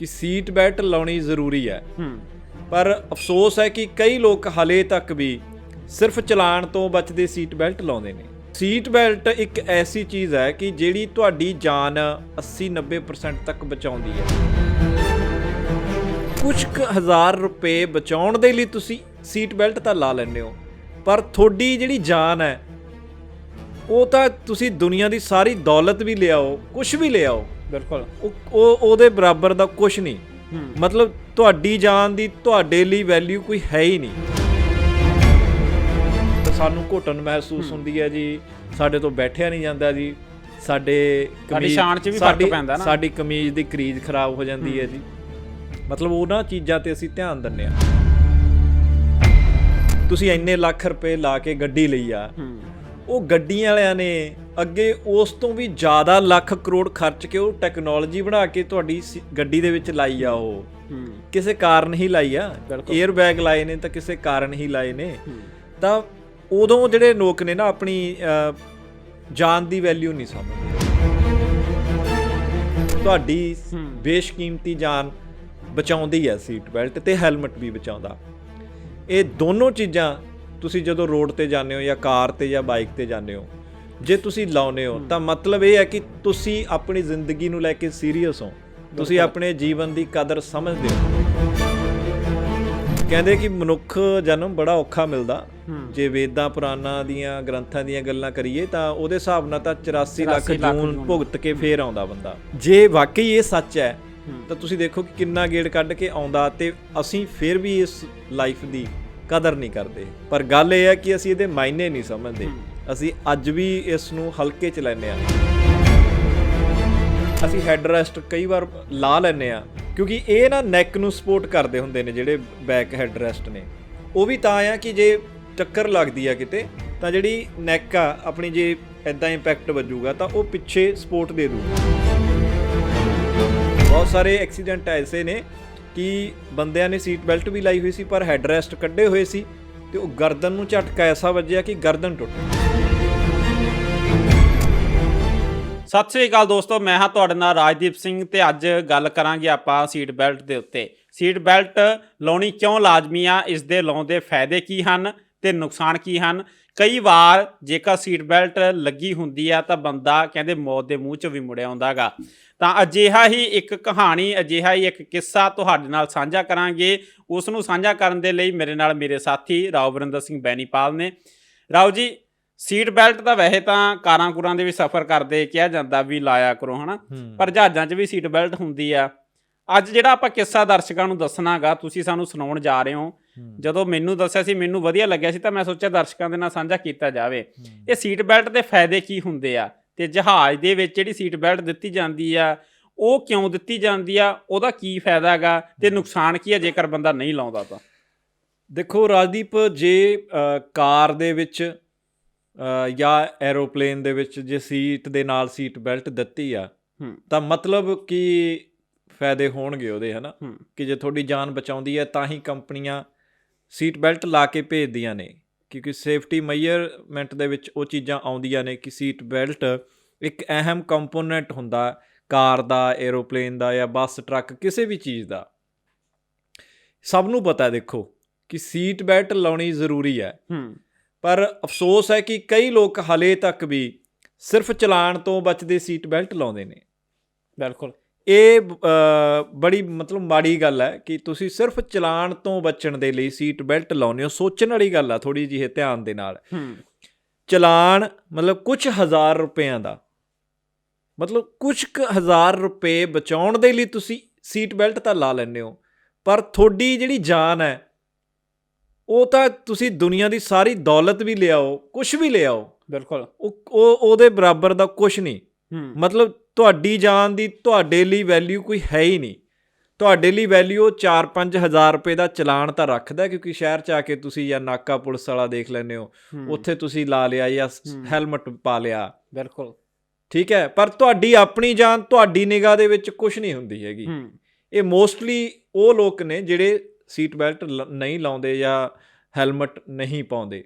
ਕਿ seat belt ਲਾਉਣੀ ਜ਼ਰੂਰੀ ਹੈ। ਪਰ ਅਫਸੋਸ ਹੈ ਕਿ ਕਈ ਲੋਕ ਹਲੇ ਤੱਕ ਵੀ ਸਿਰਫ ਚਲਾਨ ਤੋਂ ਬਚਦੇ ਸੀਟ ਬੈਲਟ ਲਾਉਂਦੇ ਨੇ। ਸੀਟ ਬੈਲਟ ਇੱਕ ਐਸੀ ਚੀਜ਼ ਹੈ ਕਿ ਜਿਹੜੀ ਤੁਹਾਡੀ ਜਾਨ 80-90% ਤੱਕ ਬਚਾਉਂਦੀ ਹੈ। ਕੁਝ ਕੁ ਹਜ਼ਾਰ ਰੁਪਏ ਬਚਾਉਣ ਦੇ ਲਈ ਤੁਸੀਂ ਸੀਟ ਬੈਲਟ ਤਾਂ ਲਾ ਲੈਂਦੇ ਹੋ ਪਰ ਤੁਹਾਡੀ ਜਿਹੜੀ ਜਾਨ ਹੈ ਉਹ ਤਾਂ ਤੁਸੀਂ ਦੁਨੀਆ ਦੀ ਸਾਰੀ ਦੌਲਤ ਵੀ ਲਿਆਓ ਕੁਝ ਵੀ ਲਿਆਓ ਬਿਲਕੁਲ। ਉਹ ਉਹ- ਉਹਦੇ ਬਰਾਬਰ ਦਾ ਕੁਝ ਨਹੀਂ। ਮਤਲਬ ਤੁਹਾਡੀ ਜਾਨ ਦੀ ਤੁਹਾਡੇ ਲਈ ਵੈਲਿਊ ਕੋਈ ਹੈ ਹੀ ਨਹੀਂ। ਤਾਂ ਸਾਨੂੰ ਘੁੱਟਣ ਮਹਿਸੂਸ ਹੁੰਦੀ ਹੈ ਜੀ। ਸਾਡੇ ਤੋਂ ਬੈਠਿਆ ਨਹੀਂ ਜਾਂਦਾ ਜੀ। ਸਾਡੇ ਕਮੀਜ਼- ਸ਼ਾਨ 'ਚ ਵੀ ਫ਼ਰਕ ਪੈਂਦਾ ਨਾ। ਸਾਡੀ ਕਮੀਜ਼ ਦੀ ਕਰੀਜ਼ ਖਰਾਬ ਹੋ ਜਾਂਦੀ ਹੈ ਜੀ। ਮਤਲਬ ਉਹਨਾਂ ਚੀਜ਼ਾਂ ਤੇ ਅਸੀਂ ਧਿਆਨ ਦਿੰਨੇ ਆ ਤੁਸੀਂ ਇੰਨੇ ਲੱਖ ਰੁਪਏ ਲਾ ਕੇ ਗੱਡੀ ਲਈ ਆ। ਉਹ ਗੱਡੀਆਂ ਵਾਲਿਆਂ ਨੇ ਅੱਗੇ ਉਸ ਤੋਂ ਵੀ ਜ਼ਿਆਦਾ ਲੱਖ ਕਰੋੜ ਖਰਚ ਕੇ ਉਹ ਟੈਕਨੋਲੋਜੀ ਬਣਾ ਕੇ ਤੁਹਾਡੀ ਗੱਡੀ ਦੇ ਵਿੱਚ ਲਾਈ ਆ ਉਹ। ਕਿਸੇ ਕਾਰਨ ਹੀ ਲਾਈ ਆ। 에ਅਰ ਬੈਗ ਲਾਏ ਨੇ ਤਾਂ ਕਿਸੇ ਕਾਰਨ ਹੀ ਲਾਏ ਨੇ। ਤਾਂ ਉਦੋਂ ਜਿਹੜੇ ਲੋਕ ਨੇ ਨਾ ਆਪਣੀ ਜਾਨ ਦੀ ਵੈਲਿਊ ਨਹੀਂ ਸਮਝਦੇ। ਤੁਹਾਡੀ। ਬੇਸ਼ਕੀਮਤੀ ਜਾਨ ਬਚਾਉਂਦੀ ਹੈ ਸੀਟ ਬੈਲਟ ਤੇ ਹੈਲਮਟ ਵੀ ਬਚਾਉਂਦਾ। ਇਹ ਦੋਨੋਂ ਚੀਜ਼ਾਂ ਤੁਸੀਂ ਜਦੋਂ ਰੋਡ ਤੇ ਜਾਂਦੇ ਹੋ ਜਾਂ ਕਾਰ ਤੇ ਜਾਂ ਬਾਈਕ ਤੇ ਜਾਂਦੇ ਹੋ ਜੇ ਤੁਸੀਂ ਲਾਉਨੇ ਹੋ ਤਾਂ ਮਤਲਬ ਇਹ ਹੈ ਕਿ ਤੁਸੀਂ ਆਪਣੀ ਜ਼ਿੰਦਗੀ ਨੂੰ ਲੈ ਕੇ ਸੀਰੀਅਸ ਹੋ। ਤੁਸੀਂ ਆਪਣੇ ਜੀਵਨ ਦੀ ਕਦਰ ਸਮਝਦੇ ਹੋ। ਕਹਿੰਦੇ ਕਿ ਮਨੁੱਖ ਜਨਮ ਬੜਾ ਔਖਾ ਮਿਲਦਾ। ਜੇ ਵੇਦਾਂ ਪੁਰਾਣਾਂ ਦੀਆਂ ਗ੍ਰੰਥਾਂ ਦੀਆਂ ਗੱਲਾਂ ਕਰੀਏ ਤਾਂ ਉਹਦੇ ਹਿਸਾਬ ਨਾਲ ਤਾਂ 84 ਲੱਖ 84 ਲੱਖ ਜੂਨ। ਭੁਗਤ ਕੇ ਫੇਰ ਆਉਂਦਾ ਬੰਦਾ। ਜੇ ਵਾਕਈ ਇਹ ਸੱਚ ਹੂੰ। ਤਾਂ ਤੁਸੀਂ ਦੇਖੋ ਕਿ ਕਿੰਨਾ ਗੇੜ ਕੱਢ ਕੇ ਆਉਂਦਾ ਤੇ ਅਸੀਂ ਫਿਰ ਵੀ ਇਸ ਲਾਈਫ ਦੀ ਕਦਰ ਨਹੀਂ ਕਰਦੇ। ਪਰ ਗੱਲ ਇਹ ਹੈ ਕਿ ਅਸੀਂ ਇਹਦੇ ਮਾਇਨੇ ਨਹੀਂ ਸਮਝਦੇ। ਅਸੀਂ ਅੱਜ ਵੀ ਇਸ ਨੂੰ ਹਲਕੇ ਚ ਲੈਂਦੇ ਆ ਅਸੀਂ ਹੈਡ ਰੈਸਟ ਕਈ ਵਾਰ ਲਾ ਲੈਂਦੇ ਆ ਕਿਉਂਕਿ ਇਹ ਨਾ ਨੈਕ ਨੂੰ ਸਪੋਰਟ ਕਰਦੇ ਹੁੰਦੇ ਨੇ ਜਿਹੜੇ ਬੈਕ ਹੈਡ ਰੈਸਟ ਨੇ। ਉਹ ਵੀ ਤਾਂ ਆ ਕਿ ਜੇ ਟੱਕਰ ਲੱਗਦੀ ਆ ਕਿਤੇ, ਤਾਂ ਜਿਹੜੀ ਨੈਕ ਆ, ਆਪਣੀ ਜੇ ਐਦਾਂ ਇੰਪੈਕਟ ਵੱਜੂਗਾ, ਤਾਂ ਉਹ ਪਿੱਛੇ ਸਪੋਰਟ ਦੇ ਦੂਗਾ। ਬਹੁਤ ਸਾਰੇ ਐਕਸੀਡੈਂਟ ਐਸੇ ਨੇ ਕਿ ਬੰਦਿਆਂ ਨੇ ਸੀਟ ਬੈਲਟ ਵੀ ਲਾਈ ਹੋਈ ਸੀ, ਪਰ ਹੈਡ ਰੈਸਟ ਕੱਢੇ ਹੋਏ ਸੀ, ਤੇ ਉਹ ਗਰਦਨ ਨੂੰ ਝਟਕਾ ਐਸਾ ਵੱਜਿਆ ਕਿ ਗਰਦਨ ਟੁੱਟ ਗਈ। ਸਤਿ ਸ੍ਰੀ ਅਕਾਲ ਦੋਸਤੋ, ਮੈਂ ਹਾਂ ਤੁਹਾਡੇ ਨਾਲ ਰਾਜਦੀਪ ਸਿੰਘ ਤੇ ਅੱਜ ਗੱਲ ਕਰਾਂਗੇ ਆਪਾਂ ਸੀਟ ਬੈਲਟ ਦੇ ਉੱਤੇ। ਸੀਟ ਬੈਲਟ ਲਾਉਣੀ ਕਿਉਂ ਲਾਜ਼ਮੀ ਆ? ਇਸ ਦੇ ਲਾਉਣ ਦੇ ਫਾਇਦੇ ਕੀ ਹਨ ਤੇ ਨੁਕਸਾਨ ਕੀ ਹਨ? ਕਈ ਵਾਰ ਜੇਕਰ ਸੀਟ ਬੈਲਟ ਲੱਗੀ ਹੁੰਦੀ ਆ ਤਾਂ ਬੰਦਾ ਕਹਿੰਦੇ ਮੌਤ ਦੇ ਮੂੰਹ 'ਚ ਵੀ ਮੁੜਿਆ ਆਉਂਦਾਗਾ। ਤਾਂ ਅਜਿਹਾ ਹੀ ਇੱਕ ਕਹਾਣੀ, ਅਜਿਹਾ ਹੀ ਇੱਕ ਕਿੱਸਾ ਤੁਹਾਡੇ ਨਾਲ ਸਾਂਝਾ ਕਰਾਂਗੇ। ਉਸ ਨੂੰ ਸਾਂਝਾ ਕਰਨ ਦੇ ਲਈ ਮੇਰੇ ਨਾਲ ਮੇਰੇ ਸਾਥੀ ਰਾਓ ਵਰਿੰਦਰ ਸਿੰਘ ਬੈਨੀਪਾਲ ਨੇ। ਰਾਓ ਜੀ ਸੀਟ ਬੈਲਟ ਤਾਂ ਵੈਸੇ ਤਾਂ ਕਾਰਾਂ ਕੁਰਾਂ ਦੇ ਵੀ ਸਫ਼ਰ ਕਰਦੇ ਕਿਹਾ ਜਾਂਦਾ ਵੀ ਲਾਇਆ ਕਰੋ ਹਨਾ? ਪਰ ਜਹਾਜ਼ਾਂ 'ਚ ਵੀ ਸੀਟ ਬੈਲਟ ਹੁੰਦੀ ਆ। ਅੱਜ ਜਿਹੜਾ ਆਪਾਂ ਕਿੱਸਾ ਦਰਸ਼ਕਾਂ ਨੂੰ ਦੱਸਣਾਗਾ ਤੁਸੀਂ ਸਾਨੂੰ ਸੁਣਾਉਣ ਜਾ ਰਹੇ ਹੋ। ਜਦੋਂ ਮੈਨੂੰ ਦੱਸਿਆ ਸੀ ਮੈਨੂੰ ਵਧੀਆ ਲੱਗਿਆ ਸੀ ਤਾਂ ਮੈਂ ਸੋਚਿਆ ਦਰਸ਼ਕਾਂ ਦੇ ਨਾਲ ਸਾਂਝਾ ਕੀਤਾ ਜਾਵੇ। ਇਹ ਸੀਟ ਬੈਲਟ ਦੇ ਫਾਇਦੇ ਕੀ ਹੁੰਦੇ ਆ? ਤੇ ਜਹਾਜ਼ ਦੇ ਵਿੱਚ ਜਿਹੜੀ ਸੀਟ ਬੈਲਟ ਦਿੱਤੀ ਜਾਂਦੀ ਆ ਉਹ ਕਿਉਂ ਦਿੱਤੀ ਜਾਂਦੀ ਆ? ਉਹਦਾ ਕੀ ਫਾਇਦਾ ਹੈਗਾ ਤੇ ਨੁਕਸਾਨ ਕੀ ਆ ਜੇਕਰ ਬੰਦਾ ਨਹੀਂ ਲਾਉਂਦਾ ਤਾਂ? ਦੇਖੋ ਰਾਜਦੀਪ ਜੇ ਕਾਰ ਦੇ ਵਿੱਚ ਜਾਂ ਐਰੋਪਲੇਨ ਦੇ ਵਿੱਚ ਜੇ ਸੀਟ ਦੇ ਨਾਲ ਸੀਟ ਬੈਲਟ ਦਿੱਤੀ ਆ ਤਾਂ ਮਤਲਬ ਕੀ ਫਾਇਦੇ ਹੋਣਗੇ ਉਹਦੇ ਹਨਾ? ਕਿ ਜੇ ਤੁਹਾਡੀ ਜਾਨ ਬਚਾਉਂਦੀ ਹੈ ਤਾਂ ਹੀ ਕੰਪਨੀਆਂ ਸੀਟ ਬੈਲਟ ਲਾ ਕੇ ਭੇਜਦੀਆਂ ਨੇ। ਕਿਉਂਕਿ ਸੇਫਟੀ ਮੈਜਰਮੈਂਟ ਦੇ ਵਿੱਚ ਉਹ ਚੀਜ਼ਾਂ ਆਉਂਦੀਆਂ ਨੇ ਕਿ ਸੀਟ ਬੈਲਟ ਇੱਕ ਅਹਿਮ ਕੰਪੋਨੈਂਟ ਹੁੰਦਾ ਕਾਰ ਦਾ ਐਰੋਪਲੇਨ ਦਾ ਜਾਂ ਬੱਸ ਟਰੱਕ ਕਿਸੇ ਵੀ ਚੀਜ਼ ਦਾ। ਸਭ ਨੂੰ ਪਤਾ ਹੈ ਦੇਖੋ ਕਿ ਸੀਟ ਬੈਲਟ ਲਾਉਣੀ ਜ਼ਰੂਰੀ ਹੈ। ਹੂੰ। ਪਰ ਅਫਸੋਸ ਹੈ ਕਿ ਕਈ ਲੋਕ ਹਲੇ ਤੱਕ ਵੀ ਸਿਰਫ ਚਲਾਨ ਤੋਂ ਬਚਦੇ ਸੀਟ ਬੈਲਟ ਲਾਉਂਦੇ ਨੇ। ਬਿਲਕੁਲ। ਇਹ ਬੜੀ ਮਤਲਬ ਮਾੜੀ ਗੱਲ ਹੈ ਕਿ ਤੁਸੀਂ ਸਿਰਫ ਚਲਾਨ ਤੋਂ ਬਚਣ ਦੇ ਲਈ ਸੀਟ ਬੈਲਟ ਲਾਉਂਦੇ ਹੋ। ਸੋਚਣ ਵਾਲੀ ਗੱਲ ਆ ਥੋੜੀ ਜਿਹੀ ਧਿਆਨ ਦੇ ਨਾਲ। ਚਲਾਨ ਮਤਲਬ ਕੁਝ ਹਜ਼ਾਰ ਰੁਪਇਆਂ ਦਾ। ਮਤਲਬ ਕੁਝ ਕੁ ਹਜ਼ਾਰ ਰੁਪਏ ਬਚਾਉਣ ਦੇ ਲਈ ਤੁਸੀਂ ਸੀਟ ਬੈਲਟ ਤਾਂ ਲਾ ਲੈਂਦੇ ਹੋ। ਪਰ ਤੁਹਾਡੀ ਜਿਹੜੀ ਜਾਨ ਹੈ ਉਹ ਤਾਂ ਤੁਸੀਂ ਦੁਨੀਆ ਦੀ ਸਾਰੀ ਦੌਲਤ ਵੀ ਲਿਆਓ ਕੁਝ ਵੀ ਲਿਆਓ। ਬਿਲਕੁਲ। ਉਹ ਉਹ- ਉਹਦੇ ਬਰਾਬਰ ਦਾ ਕੁਝ ਨਹੀਂ। ਮਤਲਬ ਤੁਹਾਡੀ ਜਾਨ ਦੀ ਤੁਹਾਡੇ ਲਈ ਵੈਲਿਊ ਕੋਈ ਹੈ ਹੀ ਨਹੀਂ। ਤੁਹਾਡੇ ਲਈ ਵੈਲਿਊ 4-5 ਹਜ਼ਾਰ ਰੁਪਏ ਦਾ ਚਲਾਨ ਤਾਂ ਰੱਖਦਾ ਕਿਉਂਕਿ ਸ਼ਹਿਰ ਚ ਆ ਕੇ ਤੁਸੀਂ ਜਾਂ ਨਾਕਾ ਪੁਲਿਸ ਵਾਲਾ ਦੇਖ ਲੈਂਦੇ ਹੋ। ਉੱਥੇ ਤੁਸੀਂ ਲਾ ਲਿਆ ਜਾਂ ਹੈਲਮਟ ਪਾ ਲਿਆ। ਬਿਲਕੁਲ। ਠੀਕ ਹੈ ਪਰ ਤੁਹਾਡੀ ਆਪਣੀ ਜਾਨ ਤੁਹਾਡੀ ਨਿਗਾਹ ਦੇ ਵਿੱਚ ਕੁਝ ਨਹੀਂ ਹੁੰਦੀ ਹੈਗੀ। ਇਹ ਮੋਸਟਲੀ ਉਹ ਲੋਕ ਨੇ ਜਿਹੜੇ ਸੀਟ ਬੈਲਟ ਨਹੀਂ ਲਾਉਂਦੇ ਜਾਂ ਹੈਲਮਟ ਨਹੀਂ ਪਾਉਂਦੇ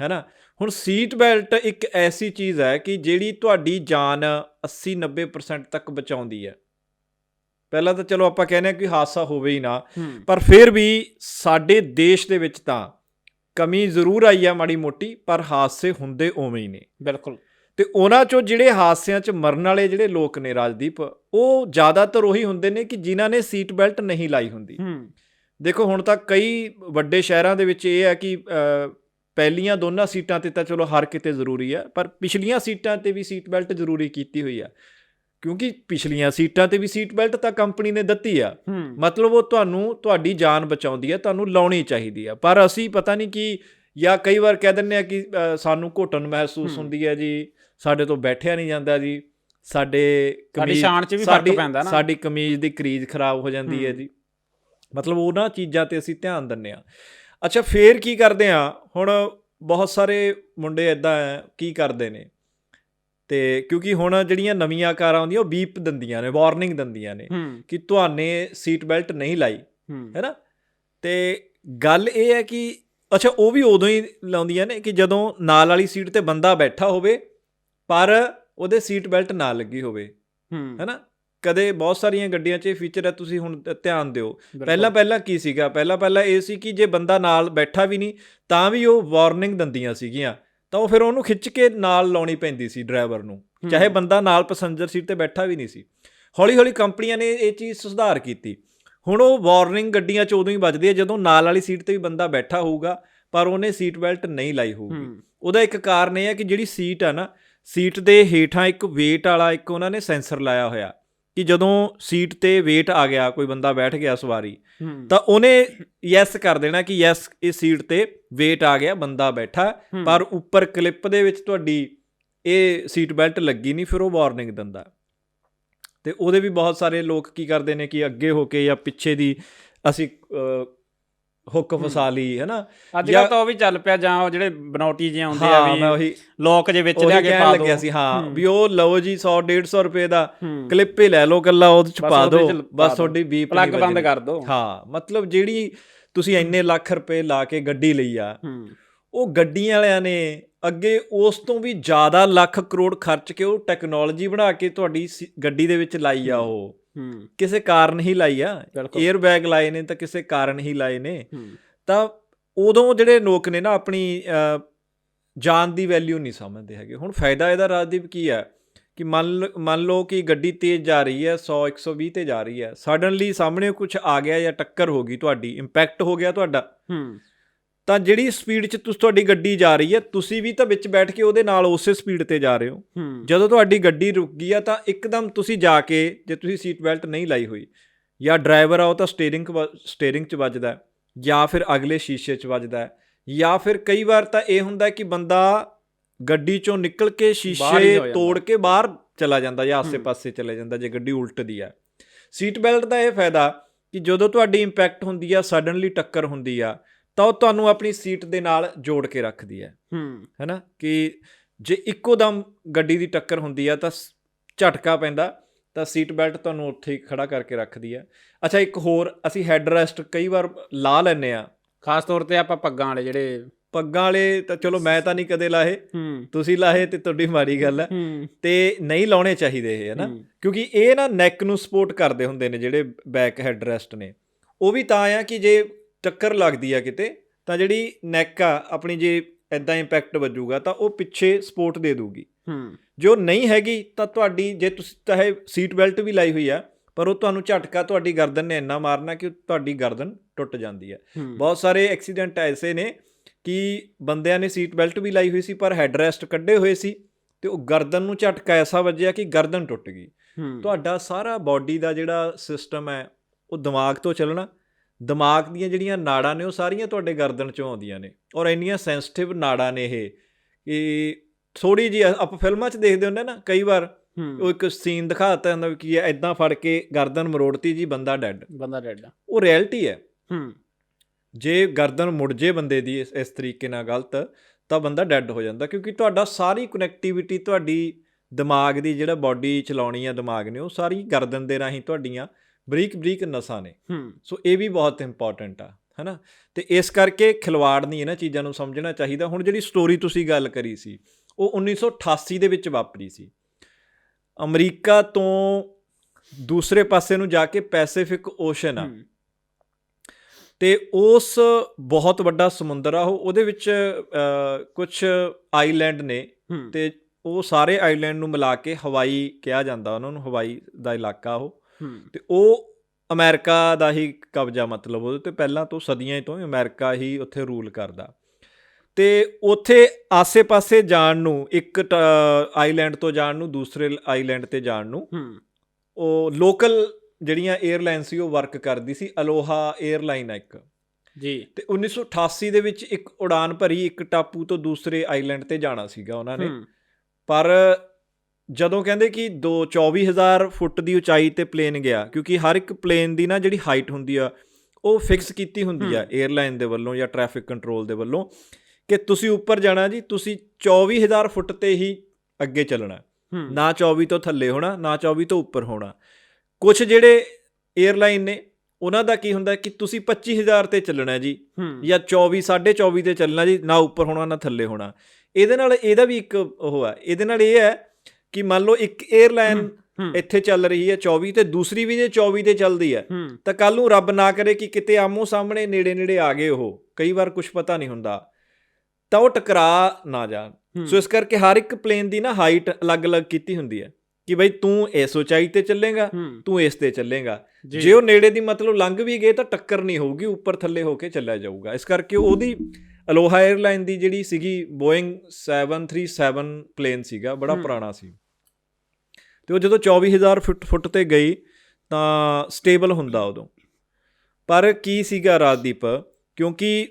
ਹੈਨਾ? ਹੁਣ ਸੀਟ ਬੈਲਟ ਇੱਕ ਐਸੀ ਚੀਜ਼ ਹੈ ਕਿ ਜਿਹੜੀ ਤੁਹਾਡੀ ਜਾਨ 80-90% ਤੱਕ ਬਚਾਉਂਦੀ ਹੈ। ਪਹਿਲਾਂ ਤਾਂ ਚਲੋ ਆਪਾਂ ਕਹਿੰਦੇ ਆ ਕਿ ਹਾਦਸਾ ਹੋਵੇ ਹੀ ਨਾ ਪਰ ਫਿਰ ਵੀ ਸਾਡੇ ਦੇਸ਼ ਦੇ ਵਿੱਚ ਤਾਂ ਕਮੀ ਜ਼ਰੂਰ ਆਈ ਆ ਮਾੜੀ ਮੋਟੀ ਪਰ ਹਾਦਸੇ ਹੁੰਦੇ ਉਵੇਂ ਹੀ ਨੇ। ਬਿਲਕੁਲ। ਤੇ ਉਹਨਾਂ ਚੋਂ ਜਿਹੜੇ ਹਾਦਸਿਆਂ 'ਚ ਮਰਨ ਵਾਲੇ ਜਿਹੜੇ ਲੋਕ ਨੇ ਰਾਜਦੀਪ ਉਹ ਜ਼ਿਆਦਾਤਰ ਉਹੀ ਹੁੰਦੇ ਨੇ ਕਿ ਜਿਨ੍ਹਾਂ ਨੇ ਸੀਟ ਬੈਲਟ ਨਹੀਂ ਲਾਈ ਹੁੰਦੀ। ਹੂੰ। ਦੇਖੋ ਹੁਣ ਤਾਂ ਕਈ ਵੱਡੇ ਸ਼ਹਿਰਾਂ ਦੇ ਵਿੱਚ ਇਹ ਹੈ ਕਿ ਪਹਿਲੀਆਂ ਦੋਨਾਂ ਸੀਟਾਂ ਤੇ ਤਾਂ ਚਲੋ ਹਰ ਕਿਤੇ ਜ਼ਰੂਰੀ ਹੈ ਪਰ ਪਿਛਲੀਆਂ ਸੀਟਾਂ ਤੇ ਵੀ ਸੀਟ ਬੈਲਟ ਜ਼ਰੂਰੀ ਕੀਤੀ ਹੋਈ ਆ ਕਿਉਂਕਿ ਪਿਛਲੀਆਂ ਸੀਟਾਂ ਤੇ ਵੀ ਸੀਟ ਬੈਲਟ ਤਾਂ ਕੰਪਨੀ ਨੇ ਦਿੱਤੀ ਆ। ਮਤਲਬ ਉਹ ਤੁਹਾਨੂੰ ਤੁਹਾਡੀ ਜਾਨ ਬਚਾਉਂਦੀ ਹੈ ਤੁਹਾਨੂੰ ਲਾਉਣੀ ਚਾਹੀਦੀ ਆ ਪਰ ਅਸੀਂ ਪਤਾ ਨਹੀਂ ਕਿ ਜਾਂ ਕਈ ਵਾਰ ਕਹਿ ਦਿੰਦੇ ਆ ਕਿ ਸਾਨੂੰ ਘੁੱਟਣ ਮਹਿਸੂਸ। ਹੁੰਦੀ ਹੈ ਜੀ ਸਾਡੇ ਤੋਂ ਬੈਠਿਆ ਨਹੀਂ ਜਾਂਦਾ ਜੀ ਸਾਡੇ ਸਾਡੀ ਕਮੀਜ਼ ਸ਼ਾਨ 'ਚ ਵੀ ਫ਼ਰਕ ਸਾਡੀ- ਪੈਂਦਾ ਨਾ। ਸਾਡੀ ਕਮੀਜ਼ ਦੀ ਕਰੀਜ਼ ਖਰਾਬ ਹੋ ਜਾਂਦੀ ਹੂੰ। ਜੀ। ਮਤਲਬ ਉਹਨਾਂ ਚੀਜ਼ਾਂ ਤੇ ਅਸੀਂ ਧਿਆਨ ਦਿੰਨੇ ਆ ਅੱਛਾ ਫੇਰ ਕੀ ਕਰਦੇ ਆ ਹੁਣ ਬਹੁਤ ਸਾਰੇ ਮੁੰਡੇ ਇਦਾਂ ਆ ਕੀ ਕਰਦੇ ਨੇ? ਤੇ ਕਿਉਂਕਿ ਹੁਣ ਜਿਹੜੀਆਂ ਨਵੀਆਂ ਕਾਰਾਂ ਆਉਂਦੀਆਂ ਉਹ ਬੀਪ ਦਿੰਦੀਆਂ ਨੇ ਵਾਰਨਿੰਗ ਦਿੰਦੀਆਂ ਨੇ ਕਿ ਤੁਹਾਨੇ ਸੀਟ ਬੈਲਟ ਨਹੀਂ ਲਾਈ ਹੂੰ। ਨਾ? ਤੇ ਗੱਲ ਇਹ ਹੈ ਕਿ ਅੱਛਾ ਉਹ ਵੀ ਉਦੋਂ ਹੀ ਲਾਉਂਦੀਆਂ ਨੇ ਕਿ ਜਦੋਂ ਨਾਲ ਵਾਲੀ ਸੀਟ ਤੇ ਬੰਦਾ ਬੈਠਾ ਹੋਵੇ ਪਰ ਉਹਦੇ ਸੀਟ ਬੈਲਟ ਨਾ ਲੱਗੀ ਹੋਵੇ ਹੈ ਨਾ? ਕਦੇ ਬਹੁਤ ਸਾਰੀਆਂ ਗੱਡੀਆਂ 'ਚ ਇਹ ਫੀਚਰ ਹੈ ਤੁਸੀਂ ਹੁਣ ਧਿਆਨ ਦਿਓ। ਪਹਿਲਾਂ ਪਹਿਲਾਂ ਕੀ ਸੀਗਾ? ਪਹਿਲਾਂ ਪਹਿਲਾਂ ਇਹ ਸੀ ਕਿ ਜੇ ਬੰਦਾ ਨਾਲ ਬੈਠਾ ਵੀ ਨਹੀਂ ਤਾਂ ਵੀ ਉਹ ਵਾਰਨਿੰਗ ਦਿੰਦੀਆਂ ਸੀਗੀਆਂ। ਤਾਂ ਉਹ ਫਿਰ ਉਹਨੂੰ ਖਿੱਚ ਕੇ ਨਾਲ ਲਾਉਣੀ ਪੈਂਦੀ ਸੀ ਡਰਾਈਵਰ ਨੂੰ। ਚਾਹੇ ਬੰਦਾ ਨਾਲ ਪੈਸੇਂਜਰ ਸੀਟ ਤੇ ਬੈਠਾ ਵੀ ਨਹੀਂ ਸੀ। ਹੌਲੀ ਹੌਲੀ ਕੰਪਨੀਆਂ ਨੇ ਇਹ ਚੀਜ਼ ਸੁਧਾਰ ਕੀਤੀ। ਹੁਣ ਉਹ ਵਾਰਨਿੰਗ ਗੱਡੀਆਂ 'ਚ ਉਦੋਂ ਹੀ ਵੱਜਦੀ ਹੈ ਜਦੋਂ ਨਾਲ ਵਾਲੀ ਸੀਟ ਤੇ ਵੀ ਬੰਦਾ ਬੈਠਾ ਹੋਊਗਾ ਪਰ ਉਹਨੇ ਸੀਟ ਬੈਲਟ ਨਹੀਂ ਲਾਈ ਹੋਊਗੀ। ਉਹਦਾ ਇੱਕ ਕਾਰਨ ਇਹ ਹੈ ਕਿ ਜਿਹੜੀ ਸੀਟ ਆ ਨਾ ਸੀਟ ਦੇ ਹੇਠਾਂ ਇੱਕ weight ਵਾਲਾ ਇੱਕ ਉਹਨਾਂ ਨੇ ਸੈਂਸਰ ਲਾਇਆ ਹੋਇਆ। ਕਿ ਜਦੋਂ ਸੀਟ ਤੇ weight ਆ ਗਿਆ ਕੋਈ ਬੰਦਾ ਬੈਠ ਗਿਆ ਸਵਾਰੀ ਤਾਂ ਉਹਨੇ ਯੈਸ ਕਰ ਦੇਣਾ ਕਿ ਯੈਸ ਇਸ ਸੀਟ ਤੇ weight ਆ ਗਿਆ ਬੰਦਾ ਬੈਠਾ। ਪਰ ਉੱਪਰ ਕਲਿੱਪ ਦੇ ਵਿੱਚ ਤੁਹਾਡੀ ਇਹ ਸੀਟ ਬੈਲਟ ਲੱਗੀ ਨਹੀਂ ਫਿਰ ਉਹ ਵਾਰਨਿੰਗ ਦਿੰਦਾ। ਤੇ ਉਹਦੇ ਵੀ ਬਹੁਤ ਸਾਰੇ ਲੋਕ ਕੀ ਕਰਦੇ ਨੇ ਕਿ ਅੱਗੇ ਹੋ ਕੇ ਜਾਂ ਪਿੱਛੇ ਦੀ ਅਸੀਂ ਹੁੱਕ ਫਸਾ ਲਈ ਹੈ ਨਾ ਅੱਜ ਜਾਂ- ਕੱਲ ਤਾਂ ਉਹ ਵੀ ਚੱਲ ਪਿਆ ਜਾਂ ਉਹ ਜਿਹੜੇ ਬਨੌਟੀ ਜਿਹੇ ਆਉਂਦੇ ਆ ਹਾਂ ਵੀ ਉਹੀ ਲੋਕ ਜੇ ਵਿੱਚ ਲਿਆ ਕੇ ਪਾ ਲੱਗਿਆ ਦੋ। ਸੀ ਹਾਂ ਹੂੰ। ਵੀ ਉਹ ਲਓ ਜੀ 100 150 ਰੁਪਏ ਦਾ ਹੂੰ। ਕਲਿੱਪ ਹੀ ਲੈ ਲਓ ਕੱਲਾ ਉਹਦੇ ਚ ਪਾ ਦਿਓ ਬਸ ਦਿਓ। ਤੁਹਾਡੀ ਬੀਪ ਪਲੱਗ ਬੰਦ। ਕਰ ਦੋ। ਹਾਂ ਮਤਲਬ ਜਿਹੜੀ ਤੁਸੀਂ ਇੰਨੇ ਲੱਖ ਰੁਪਏ ਲਾ ਕੇ ਗੱਡੀ ਲਈ ਆ ਹੂੰ। ਉਹ ਗੱਡੀਆਂ ਵਾਲਿਆਂ ਨੇ ਅੱਗੇ ਉਸ ਤੋਂ ਵੀ ਜ਼ਿਆਦਾ ਲੱਖ ਕਰੋੜ ਖਰਚ ਕੇ ਉਹ ਟੈਕਨੋਲੋਜੀ ਬਣਾ ਕੇ ਤੁਹਾਡੀ ਗੱਡੀ ਦੇ ਵਿੱਚ ਲਾਈ ਆ ਉਹ। ਹੂੰ। ਕਿਸੇ ਕਾਰਨ ਹੀ ਲਾਈ ਆ। 에ਅਰ ਬੈਗ ਲਾਏ ਨੇ ਤਾਂ ਕਿਸੇ ਕਾਰਨ ਹੀ ਲਾਏ ਨੇ। ਤਾਂ ਉਦੋਂ ਜਿਹੜੇ ਲੋਕ ਨੇ ਨਾ ਆਪਣੀ ਜਾਨ ਦੀ ਵੈਲਿਊ ਨਹੀਂ ਸਮਝਦੇ ਹੈਗੇ। ਹੁਣ ਫਾਇਦਾ ਇਹਦਾ ਰਾਜਦੀਪ ਕੀ ਹੈ ਕਿ ਮੰਨ ਮੰਨ ਲਓ ਕਿ ਗੱਡੀ ਤੇਜ਼ ਜਾ ਰਹੀ ਹੈ 100 120 ਤੇ ਜਾ ਰਹੀ ਹੈ। ਸਡਨਲੀ ਸਾਹਮਣੇ ਕੁਝ ਆ ਗਿਆ ਜਾਂ ਟੱਕਰ ਹੋ ਗਈ ਤੁਹਾਡੀ ਇੰਪੈਕਟ ਹੋ ਗਿਆ ਤੁਹਾਡਾ। ਹੂੰ। ਤਾਂ ਜਿਹੜੀ ਸਪੀਡ 'ਚ ਤੁਸੀਂ ਤੁਹਾਡੀ ਗੱਡੀ ਜਾ ਰਹੀ ਹੈ ਤੁਸੀਂ ਵੀ ਤਾਂ ਵਿੱਚ ਬੈਠ ਕੇ ਉਹਦੇ ਨਾਲ ਉਸੇ ਸਪੀਡ ਤੇ ਜਾ ਰਹੇ ਹੋ ਜਦੋਂ ਤੁਹਾਡੀ ਗੱਡੀ ਰੁਕ ਗਈ ਆ ਤਾਂ ਇੱਕਦਮ ਤੁਸੀਂ ਜਾ ਕੇ ਜੇ ਤੁਸੀਂ ਸੀਟ ਬੈਲਟ ਨਹੀਂ ਲਾਈ ਹੋਈ ਜਾਂ ਡਰਾਈਵਰ ਆ ਉਹ ਤਾਂ ਸਟੀਅਰਿੰਗ ਸਟੀਅਰਿੰਗ 'ਚ ਵੱਜਦਾ ਹੈ, ਜਾਂ ਫਿਰ ਅਗਲੇ ਸ਼ੀਸ਼ੇ 'ਚ ਵੱਜਦਾ ਹੈ, ਜਾਂ ਫਿਰ ਕਈ ਵਾਰ ਤਾਂ ਇਹ ਹੁੰਦਾ ਕਿ ਬੰਦਾ ਗੱਡੀ 'ਚੋਂ ਨਿਕਲ ਕੇ ਸ਼ੀਸ਼ੇ। ਤੋੜ ਕੇ ਬਾਹਰ ਚਲਾ ਜਾਂਦਾ ਜਾਂ। ਆਸੇ-ਪਾਸੇ ਚਲੇ ਜਾਂਦਾ ਜੇ ਗੱਡੀ ਉਲਟਦੀ ਆ ਸੀਟ ਬੈਲਟ ਦਾ ਇਹ ਫਾਇਦਾ ਕਿ ਜਦੋਂ ਤੁਹਾਡੀ ਇੰਪੈਕਟ ਹੁੰਦੀ ਆ ਸਡਨਲੀ ਟੱਕਰ ਹੁੰਦੀ ਆ ਤਾਂ ਉਹ ਤੁਹਾਨੂੰ ਆਪਣੀ ਸੀਟ ਦੇ ਨਾਲ ਜੋੜ ਕੇ ਰੱਖਦੀ ਹੈ। ਹੂੰ। ਹੈਨਾ? ਕਿ ਜੇ ਇੱਕੋ ਦਮ ਗੱਡੀ ਦੀ ਟੱਕਰ ਹੁੰਦੀ ਆ ਤਾਂ ਝਟਕਾ ਪੈਂਦਾ ਤਾਂ ਸੀਟ ਬੈਲਟ ਤੁਹਾਨੂੰ ਉੱਥੇ ਹੀ ਖੜਾ ਕਰਕੇ ਰੱਖਦੀ ਆ ਅੱਛਾ ਇੱਕ ਹੋਰ ਅਸੀਂ ਹੈਡ ਰੈਸਟ ਕਈ ਵਾਰ ਲਾ ਲੈਨੇ ਆ ਖਾਸ ਤੌਰ ਤੇ ਆਪਾਂ ਪੱਗਾਂ ਵਾਲੇ ਜਿਹੜੇ ਪੱਗਾਂ ਵਾਲੇ ਤਾਂ ਚਲੋ ਮੈਂ ਤਾਂ ਨਹੀਂ ਕਦੇ ਲਾਏ ਹੂੰ। ਤੁਸੀਂ ਲਾਏ ਤੇ ਤੁਹਾਡੀ ਮਾੜੀ ਗੱਲ ਹੈ। ਤੇ ਨਹੀਂ ਲਾਉਣੇ ਚਾਹੀਦੇ ਇਹ ਹੈਨਾ? ਕਿਉਂਕਿ ਇਹ ਨਾ ਨੈਕ ਨੂੰ ਸਪੋਰਟ ਕਰਦੇ ਹੁੰਦੇ ਨੇ ਜਿਹੜੇ ਬੈਕ ਹੈਡ ਰੈਸਟ ਨੇ। ਉਹ ਵੀ ਤਾਂ ਆ ਕਿ ਜੇ ਟੱਕਰ ਲੱਗਦੀ ਆ ਕਿਤੇ ਤਾਂ ਜਿਹੜੀ ਨੈਕ ਆ ਆਪਣੀ ਜੇ ਐਦਾਂ ਇੰਪੈਕਟ ਵੱਜੂਗਾ ਤਾਂ ਉਹ ਪਿੱਛੇ ਸਪੋਰਟ ਦੇ ਦੂਗੀ ਹੂੰ। ਜੋ ਨਹੀਂ ਹੈਗੀ ਤਾਂ ਤੁਹਾਡੀ ਜੇ ਤੁਸੀਂ ਚਾਹੇ ਸੀਟ ਬੈਲਟ ਵੀ ਲਾਈ ਹੋਈ ਆ ਪਰ ਉਹ ਤੁਹਾਨੂੰ ਝਟਕਾ ਤੁਹਾਡੀ ਗਰਦਨ ਨੇ ਇੰਨਾ ਮਾਰਨਾ ਕਿ ਤੁਹਾਡੀ ਗਰਦਨ ਟੁੱਟ ਜਾਂਦੀ ਹੈ। ਬਹੁਤ ਸਾਰੇ ਐਕਸੀਡੈਂਟ ਐਸੇ ਨੇ ਕਿ ਬੰਦਿਆਂ ਨੇ ਸੀਟ ਬੈਲਟ ਵੀ ਲਾਈ ਹੋਈ ਸੀ ਪਰ ਹੈਡ ਰੈਸਟ ਕੱਢੇ ਹੋਏ ਸੀ ਤੇ ਉਹ ਗਰਦਨ ਨੂੰ ਝਟਕਾ ਐਸਾ ਵੱਜਿਆ ਕਿ ਗਰਦਨ ਟੁੱਟ ਗਈ। ਤੁਹਾਡਾ ਸਾਰਾ ਬਾਡੀ ਦਾ ਜਿਹੜਾ ਸਿਸਟਮ ਹੈ ਉਹ ਦਿਮਾਗ ਤੋਂ ਚੱਲਣਾ ਦਿਮਾਗ ਦੀਆਂ ਜਿਹੜੀਆਂ ਨਾੜਾਂ ਨੇ ਉਹ ਸਾਰੀਆਂ ਤੁਹਾਡੇ ਗਰਦਨ ਚੋਂ ਆਉਂਦੀਆਂ ਨੇ। ਔਰ ਇੰਨੀਆਂ ਸੈਂਸਿਟਿਵ ਨਾੜਾਂ ਨੇ ਇਹ ਕਿ ਥੋੜੀ ਜੀ ਆਪਾਂ ਫਿਲਮਾਂ 'ਚ ਦੇਖਦੇ ਹੁੰਦੇ ਨਾ ਕਈ ਵਾਰ ਉਹ ਇੱਕ ਸੀਨ ਦਿਖਾਤਾ ਹੁੰਦਾ ਵੀ ਕੀ ਐਦਾਂ ਫੜ ਕੇ ਗਰਦਨ ਮਰੋੜਤੀ ਜੀ ਬੰਦਾ ਡੈੱਡ ਬੰਦਾ ਡੈਡ ਉਹ ਰਿਐਲਿਟੀ ਹੈ। ਹੂੰ। ਜੇ ਗਰਦਨ ਮੁੜ ਜੇ ਬੰਦੇ ਦੀ ਇਸ ਤਰੀਕੇ ਨਾਲ ਗਲਤ ਤਾਂ ਬੰਦਾ ਡੈੱਡ ਹੋ ਜਾਂਦਾ ਕਿਉਂਕਿ ਤੁਹਾਡਾ ਸਾਰੀ ਕਨੈਕਟੀਵਿਟੀ ਤੁਹਾਡੀ ਦਿਮਾਗ ਦੀ ਜਿਹੜਾ ਬਾਡੀ ਚਲਾਉਣੀ ਆ ਦਿਮਾਗ ਨੇ ਉਹ ਸਾਰੀ ਗਰਦਨ ਦੇ ਰਾਹੀਂ ਤੁਹਾਡੀਆਂ ਬਰੀਕ ਬਰੀਕ ਨਸਾਂ ਨੇ। ਹੂੰ। ਸੋ ਇਹ ਵੀ ਬਹੁਤ ਇੰਪੋਰਟੈਂਟ ਆ ਹੈਨਾ? ਤੇ ਇਸ ਕਰਕੇ ਖਿਲਵਾੜ ਨਹੀਂ ਇਹਨਾਂ ਚੀਜ਼ਾਂ ਨੂੰ ਸਮਝਣਾ ਚਾਹੀਦਾ। ਹੁਣ ਜਿਹੜੀ ਸਟੋਰੀ ਤੁਸੀਂ ਗੱਲ ਕਰੀ ਸੀ ਉਹ 1988 ਦੇ ਵਿੱਚ ਵਾਪਰੀ ਸੀ। ਅਮਰੀਕਾ ਤੋਂ ਦੂਸਰੇ ਪਾਸੇ ਨੂੰ ਜਾ ਕੇ ਪੈਸੀਫਿਕ ਓਸ਼ਨ ਆ। ਤੇ ਉਸ ਬਹੁਤ ਵੱਡਾ ਸਮੁੰਦਰ ਆ ਉਹ ਉਹਦੇ ਵਿੱਚ ਕੁਝ ਆਈਲੈਂਡ ਨੇ। ਤੇ ਉਹ ਸਾਰੇ ਆਈਲੈਂਡ ਨੂੰ ਮਿਲਾ ਕੇ ਹਵਾਈ ਕਿਹਾ ਜਾਂਦਾ ਉਹਨਾਂ ਨੂੰ ਹਵਾਈ ਦਾ ਇਲਾਕਾ ਉਹ। ਤੇ ਉਹ ਅਮਰੀਕਾ ਦਾ ਹੀ ਕਬਜ਼ਾ ਮਤਲਬ ਉਹਦੇ ਤੇ ਪਹਿਲਾਂ ਤੋਂ ਸਦੀਆਂ ਤੋਂ ਹੀ ਅਮਰੀਕਾ ਹੀ ਉੱਥੇ ਰੂਲ ਕਰਦਾ। ਤੇ ਉੱਥੇ ਆਸੇ-ਪਾਸੇ ਜਾਣ ਨੂੰ ਇੱਕ ਆਈਲੈਂਡ ਤੋਂ ਜਾਣ ਨੂੰ ਦੂਸਰੇ ਆਈਲੈਂਡ ਤੇ ਜਾਣ ਨੂੰ ਉਹ ਲੋਕਲ ਜਿਹੜੀਆਂ 에ਅਰਲਾਈਨ ਸੀ ਉਹ ਵਰਕ ਕਰਦੀ ਸੀ ਅਲੋਹਾ 에ਅਰਲਾਈਨ ਆ ਇੱਕ। ਜੀ। ਤੇ 1988 ਦੇ ਵਿੱਚ ਇੱਕ ਉਡਾਨ ਭਰੀ ਇੱਕ ਟਾਪੂ ਤੋਂ ਦੂਸਰੇ ਆਈਲੈਂਡ ਤੇ ਜਾਣਾ ਸੀਗਾ ਉਹਨਾਂ ਨੇ। ਪਰ ਜਦੋਂ ਕਹਿੰਦੇ ਕਿ 2 24000 ਫੁੱਟ ਦੀ ਉਚਾਈ ਤੇ ਪਲੇਨ ਗਿਆ ਕਿਉਂਕਿ ਹਰ ਇੱਕ ਪਲੇਨ ਦੀ ਨਾ ਜਿਹੜੀ ਹਾਈਟ ਹੁੰਦੀ ਆ ਉਹ ਫਿਕਸ ਕੀਤੀ ਹੁੰਦੀ ਆ। 에ਅਰਲਾਈਨ ਦੇ ਵੱਲੋਂ ਜਾਂ ਟ੍ਰੈਫਿਕ ਕੰਟਰੋਲ ਦੇ ਵੱਲੋਂ ਕਿ ਤੁਸੀਂ ਉੱਪਰ ਜਾਣਾ ਜੀ ਤੁਸੀਂ 24000 ਫੁੱਟ ਤੇ ਹੀ ਅੱਗੇ ਚੱਲਣਾ। ਨਾ 24 ਤੋਂ ਥੱਲੇ ਹੋਣਾ ਨਾ 24 ਤੋਂ ਉੱਪਰ ਹੋਣਾ। ਕੁਝ ਜਿਹੜੇ 에ਅਰਲਾਈਨ ਨੇ ਉਹਨਾਂ ਦਾ ਕੀ ਹੁੰਦਾ ਕਿ ਤੁਸੀਂ 25000 ਤੇ ਚੱਲਣਾ ਜੀ ਜਾਂ 24 24.5 ਤੇ ਚੱਲਣਾ ਜੀ ਨਾ ਉੱਪਰ ਹੋਣਾ ਨਾ ਥੱਲੇ ਹੋਣਾ। ਇਹਦੇ ਨਾਲ ਇਹਦਾ ਵੀ ਇੱਕ ਉਹ ਹੈ ਇਹਦੇ ਨਾਲ ਇਹ ਹੈ ਕਿ ਮੰਨ ਲਓ ਇੱਕ 에ਅਰਲਾਈਨ ਇੱਥੇ ਚੱਲ ਰਹੀ ਹੈ 24 ਤੇ ਦੂਸਰੀ ਵੀ ਜੇ 24 ਤੇ ਚੱਲਦੀ ਹੈ ਤਾਂ ਕੱਲ ਨੂੰ ਰੱਬ ਨਾ ਕਰੇ ਕਿ ਕਿਤੇ ਆਮੋ ਸਾਹਮਣੇ ਨੇੜੇ ਨੇੜੇ ਆ ਗਏ ਉਹ। ਕਈ ਵਾਰ ਕੁਝ ਪਤਾ ਨਹੀਂ ਹੁੰਦਾ। ਤਾਂ ਉਹ ਟਕਰਾ ਨਾ ਜਾਣ। ਸੋ ਇਸ ਕਰਕੇ ਹਰ ਇੱਕ ਪਲੇਨ ਦੀ ਨਾ ਹਾਈਟ ਅਲੱਗ-ਅਲੱਗ ਕੀਤੀ ਹੁੰਦੀ ਹੈ ਕਿ ਬਈ ਤੂੰ ਇਸ ਉਚਾਈ ਤੇ ਚੱਲੇਗਾ ਤੂੰ ਇਸ ਤੇ ਚੱਲੇਗਾ। ਜੀ, ਉਹ ਨੇੜੇ ਦੀ ਮਤਲਬ ਲੰਘ ਵੀ ਗਏ ਤਾਂ ਟੱਕਰ ਨਹੀਂ ਹੋਊਗੀ ਉੱਪਰ ਥੱਲੇ ਹੋ ਕੇ ਚੱਲਿਆ ਜਾਊਗਾ। ਇਸ ਕਰਕੇ ਉਹਦੀ ਅਲੋਹਾ 에ਅਰਲਾਈਨ ਦੀ ਜਿਹੜੀ ਸੀਗੀ ਬੋਇੰਗ 737 ਪਲੇਨ ਸੀਗਾ ਬੜਾ। ਪੁਰਾਣਾ ਸੀ। ਤੇ ਉਹ ਜਦੋਂ 24000 ਫੁੱਟ ਫੁੱਟ ਤੇ ਗਈ ਤਾਂ ਸਟੇਬਲ ਹੁੰਦਾ ਉਦੋਂ। ਪਰ ਕੀ ਸੀਗਾ ਰਾਜਦੀਪ? ਕਿਉਂਕਿ